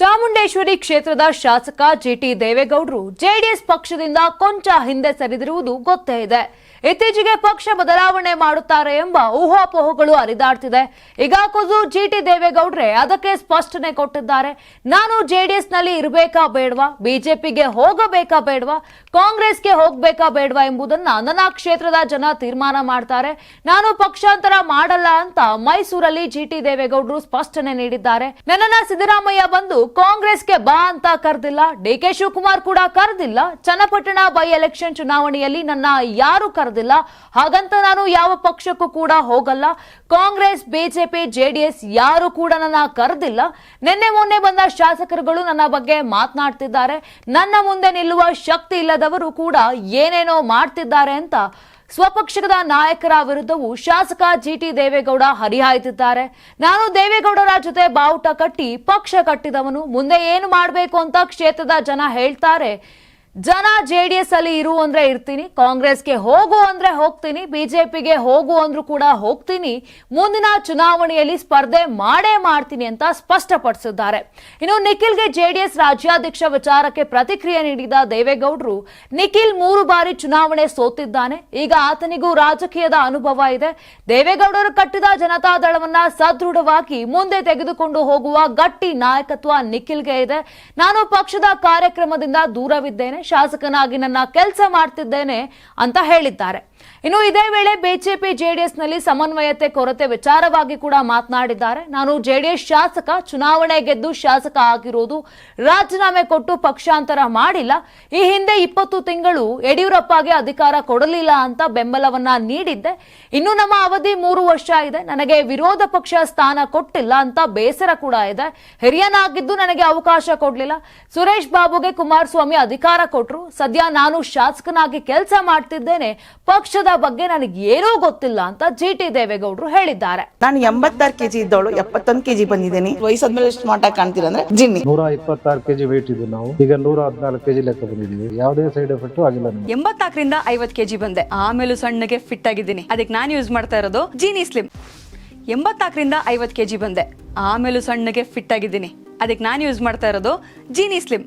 ಚಾಮುಂಡೇಶ್ವರಿ ಕ್ಷೇತ್ರದ ಶಾಸಕ ಜಿಟಿ ದೇವೇಗೌಡರು ಜೆಡಿಎಸ್ ಪಕ್ಷದಿಂದ ಕೊಂಚ ಹಿಂದೆ ಸರಿದಿರುವುದು ಗೊತ್ತೇ ಇದೆ. ಇತ್ತೀಚೆಗೆ ಪಕ್ಷ ಬದಲಾವಣೆ ಮಾಡುತ್ತಾರೆ ಎಂಬ ಊಹಾಪೋಹಗಳು ಹರಿದಾಡ್ತಿದೆ. ಈಗ ಖುದ್ದು ಜಿಟಿ ದೇವೇಗೌಡ್ರೆ ಅದಕ್ಕೆ ಸ್ಪಷ್ಟನೆ ಕೊಟ್ಟಿದ್ದಾರೆ. ನಾನು ಜೆಡಿಎಸ್ನಲ್ಲಿ ಇರಬೇಕಾ ಬೇಡವಾ? ಬಿಜೆಪಿಗೆ ಹೋಗಬೇಕಾ ಬೇಡವಾ? ಕಾಂಗ್ರೆಸ್ಗೆ ಹೋಗಬೇಕಾ ಬೇಡವಾ ಎಂಬುದನ್ನ ನನ್ನ ಕ್ಷೇತ್ರದ ಜನ ತೀರ್ಮಾನ ಮಾಡ್ತಾರೆ. ನಾನು ಪಕ್ಷಾಂತರ ಮಾಡಲ್ಲ ಅಂತ ಮೈಸೂರಲ್ಲಿ ಜಿಟಿ ದೇವೇಗೌಡರು ಸ್ಪಷ್ಟನೆ ನೀಡಿದ್ದಾರೆ. ನನ್ನನ್ನ ಸಿದ್ದರಾಮಯ್ಯ ಬಂದು ಕಾಂಗ್ರೆಸ್ಗೆ ಬಾ ಅಂತ ಕರೆದಿಲ್ಲ. ಡಿ ಕೆ ಶಿವಕುಮಾರ್ ಕೂಡ ಕರೆದಿಲ್ಲ. ಚನ್ನಪಟ್ಟಣ ಬೈ ಎಲೆಕ್ಷನ್ ಚುನಾವಣೆಯಲ್ಲಿ ನನ್ನ ಯಾರು ಕರೆದಿಲ್ಲ. ಹಾಗಂತ ನಾನು ಯಾವ ಪಕ್ಷಕ್ಕೂ ಕೂಡ ಹೋಗಲ್ಲ. ಕಾಂಗ್ರೆಸ್ ಬಿಜೆಪಿ ಜೆಡಿಎಸ್ ಯಾರು ಕೂಡ ನನ್ನ ಕರೆದಿಲ್ಲ. ನಿನ್ನೆ ಮೊನ್ನೆ ಬಂದ ಶಾಸಕರುಗಳು ನನ್ನ ಬಗ್ಗೆ ಮಾತನಾಡ್ತಿದ್ದಾರೆ. ನನ್ನ ಮುಂದೆ ನಿಲ್ಲುವ ಶಕ್ತಿ ಇಲ್ಲದವರು ಕೂಡ ಏನೇನೋ ಮಾಡ್ತಿದ್ದಾರೆ ಅಂತ ಸ್ವಪಕ್ಷದ ನಾಯಕರ ವಿರುದ್ಧವೂ ಶಾಸಕ ಜಿಟಿ ದೇವೇಗೌಡ ಹರಿಹಾಯ್ತಿದ್ದಾರೆ. ನಾನು ದೇವೇಗೌಡರ ಜೊತೆ ಬಾವುಟ ಕಟ್ಟಿ ಪಕ್ಷ ಕಟ್ಟಿದವನು, ಮುಂದೆ ಏನು ಮಾಡಬೇಕು ಅಂತ ಕ್ಷೇತ್ರದ ಜನ ಹೇಳ್ತಾರೆ. ಜನ ಜೆ ಡಿ ಎಸ್ ಅಲ್ಲಿ ಇರು ಅಂದ್ರೆ ಇರ್ತೀನಿ, ಕಾಂಗ್ರೆಸ್ಗೆ ಹೋಗು ಅಂದ್ರೆ ಹೋಗ್ತೀನಿ, ಬಿಜೆಪಿಗೆ ಹೋಗು ಅಂದ್ರೂ ಕೂಡ ಹೋಗ್ತೀನಿ, ಮುಂದಿನ ಚುನಾವಣೆಯಲ್ಲಿ ಸ್ಪರ್ಧೆ ಮಾಡೇ ಮಾಡ್ತೀನಿ ಅಂತ ಸ್ಪಷ್ಟಪಡಿಸಿದ್ದಾರೆ. ಇನ್ನು ನಿಖಿಲ್ಗೆ ಜೆಡಿಎಸ್ ರಾಜ್ಯಾಧ್ಯಕ್ಷ ವಿಚಾರಕ್ಕೆ ಪ್ರತಿಕ್ರಿಯೆ ನೀಡಿದ ದೇವೇಗೌಡರು, ನಿಖಿಲ್ ಮೂರು ಬಾರಿ ಚುನಾವಣೆ ಸೋತಿದ್ದಾನೆ, ಈಗ ಆತನಿಗೂ ರಾಜಕೀಯದ ಅನುಭವ ಇದೆ. ದೇವೇಗೌಡರು ಕಟ್ಟಿದ ಜನತಾದಳವನ್ನ ಸದೃಢವಾಗಿ ಮುಂದೆ ತೆಗೆದುಕೊಂಡು ಹೋಗುವ ಗಟ್ಟಿ ನಾಯಕತ್ವ ನಿಖಿಲ್ಗೆ ಇದೆ. ನಾನು ಪಕ್ಷದ ಕಾರ್ಯಕ್ರಮದಿಂದ ದೂರವಿದ್ದೇನೆ. ಶಾಸಕನಾಗಿ ನನ್ನ ಕೆಲಸ ಮಾಡ್ತಿದ್ದೇನೆ ಅಂತ ಹೇಳಿದ್ದಾರೆ. ಇನ್ನು ಇದೇ ವೇಳೆ ಬಿಜೆಪಿ ಜೆಡಿಎಸ್ನಲ್ಲಿ ಸಮನ್ವಯತೆ ಕೊರತೆ ವಿಚಾರವಾಗಿ ಕೂಡ ಮಾತನಾಡಿದ್ದಾರೆ. ನಾನು ಜೆಡಿಎಸ್ ಶಾಸಕ, ಚುನಾವಣೆ ಗೆದ್ದು ಶಾಸಕ ಆಗಿರೋದು ರಾಜೀನಾಮೆ ಕೊಟ್ಟು ಪಕ್ಷಾಂತರ ಮಾಡಿಲ್ಲ. ಈ ಹಿಂದೆ ಇಪ್ಪತ್ತು ತಿಂಗಳು ಯಡಿಯೂರಪ್ಪಗೆ ಅಧಿಕಾರ ಕೊಡಲಿಲ್ಲ ಅಂತ ಬೆಂಬಲವನ್ನ ನೀಡಿದ್ದೆ. ಇನ್ನು ನಮ್ಮ ಅವಧಿ ಮೂರು ವರ್ಷ ಇದೆ. ನನಗೆ ವಿರೋಧ ಪಕ್ಷ ಸ್ಥಾನ ಕೊಟ್ಟಿಲ್ಲ ಅಂತ ಬೇಸರ ಕೂಡ ಇದೆ. ಹಿರಿಯನಾಗಿದ್ದು ನನಗೆ ಅವಕಾಶ ಕೊಡಲಿಲ್ಲ. ಸುರೇಶ್ ಬಾಬುಗೆ ಕುಮಾರಸ್ವಾಮಿ ಅಧಿಕಾರ ಕೊಟ್ರು ಸದ್ಯ ನಾನು ಶಾಸಕನಾಗಿ ಕೆಲಸ ಮಾಡ್ತಿದ್ದೇನೆ ಪಕ್ಷದ ಬಗ್ಗೆ ನನಗೆ ಏನೂ ಗೊತ್ತಿಲ್ಲ ಅಂತ ಜಿ ಟಿ ದೇವೇಗೌಡರು ಹೇಳಿದ್ದಾರೆ. ನಾನು ಎಂಬತ್ತಾರು ಕೆಜಿ ಇದ್ದವಳು ಎಪ್ಪತ್ತೊಂದು ಕೆಜಿ ಬಂದಿದ್ದೀನಿ. ವಯಸ್ಸಾದ್ಮೇಲೆ ಎಷ್ಟು ಮಾಟ ಕಾಣ್ತೀರಾ ಅಂದ್ರೆ ಜಿನ್ನಿ. ನೂರ ಇಪ್ಪತ್ತಾರು ಕೆಜಿ ವೇಟ್ ಇದ್ದು ನಾವು. ಈಗ ನೂರ ಹದಿನಾಲ್ಕು ಕೆಜಿ ಲೆಕ್ಕ ಬಂದಿದ್ದೀವಿ. ಯಾವುದೇ ಸೈಡ್ ಎಫೆಕ್ಟ್ ಆಗಿಲ್ಲ ನಮಗೆ. ಎಂಬತ್ನಾಲ್ಕರಿಂದ ಐವತ್ ಕೆಜಿ ಬಂದೆ. ಆಮೇಲೂ ಸಣ್ಣಗೆ ಫಿಟ್ ಆಗಿದ್ದೀನಿ. ಅದಕ್ಕೆ ನಾನು ಯೂಸ್ ಮಾಡ್ತಾ ಇರೋದು ಜೀನಿ ಸ್ಲಿಮ್ ಎಂಬತ್ನಾಲ್ಕರಿಂದ ಐವತ್ತು ಕೆಜಿ ಬಂದೆ. ಆಮೇಲೂ ಸಣ್ಣಗೆ ಫಿಟ್ ಆಗಿದ್ದೀನಿ. ಅದಕ್ಕೆ ನಾನು ಯೂಸ್ ಮಾಡ್ತಾ ಇರೋದು ಜೀನಿ ಸ್ಲಿಮ್